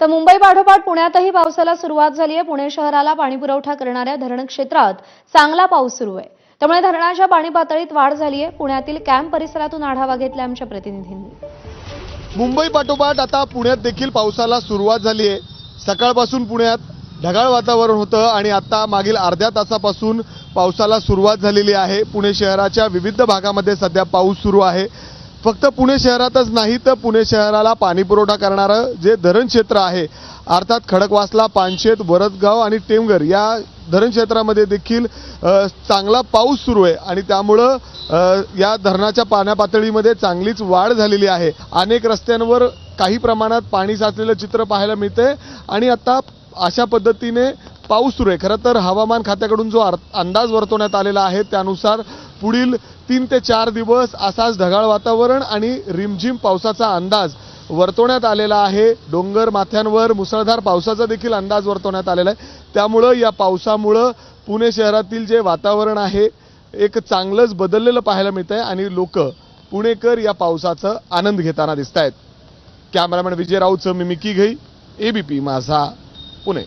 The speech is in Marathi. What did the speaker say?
तर मुंबई पाठोपाठ पुण्यातही पावसाला सुरुवात झाली आहे. पुणे शहराला पाणीपुरवठा करणाऱ्या धरण क्षेत्रात चांगला पाऊस सुरू आहे. त्यामुळे धरणाच्या पाणी पातळीत वाढ झाली आहे. पुण्यातील कॅम्प परिसरातून आढावा घेतला आमच्या प्रतिनिधींनी. मुंबई पाठोपाठ आता पुण्यात देखील पावसाला सुरुवात झाली आहे. सकाळपासून पुण्यात ढगाळ वातावरण होतं आणि आता मागील अर्ध्या तासापासून पावसाला सुरुवात झालेली आहे. पुणे शहराच्या विविध भागामध्ये सध्या पाऊस सुरू आहे. फक्त पुणे शहरातच नाही तर पुणे शहराला पाणीपुरवठा करणारं जे धरण क्षेत्र आहे अर्थात खडकवासला पानशेत वरदगाव आणि टेमघर या धरण क्षेत्रामध्ये देखील चांगला पाऊस सुरू आहे. आणि त्यामुळं या धरणाच्या पाण्यापातळीमध्ये चांगलीच वाढ झालेली आहे. अनेक रस्त्यांवर काही प्रमाणात पाणी साचलेलं चित्र पाहायला मिळते आणि आता अशा पद्धतीने पाऊस सुरू आहे. खरं तर हवामान खात्याकडून जो अंदाज वर्तवण्यात आलेला आहे त्यानुसार पुढील तीन ते चार दिवस असाच ढगाळ वातावरण आणि रिमझिम पावसाचा अंदाज वर्तवण्यात आलेला आहे. डोंगर माथ्यांवर मुसळधार पावसाचा देखील अंदाज वर्तवण्यात आलेला आहे. त्यामुळं या पावसामुळं पुणे शहरातील जे वातावरण आहे एक चांगलंच बदललेलं पाहायला मिळत आहे आणि लोक पुणेकर या पावसाचा आनंद घेताना दिसत आहेत कॅमेरामॅन विजय राऊतचं मी मिकी घई एबीपी माझा पुणे.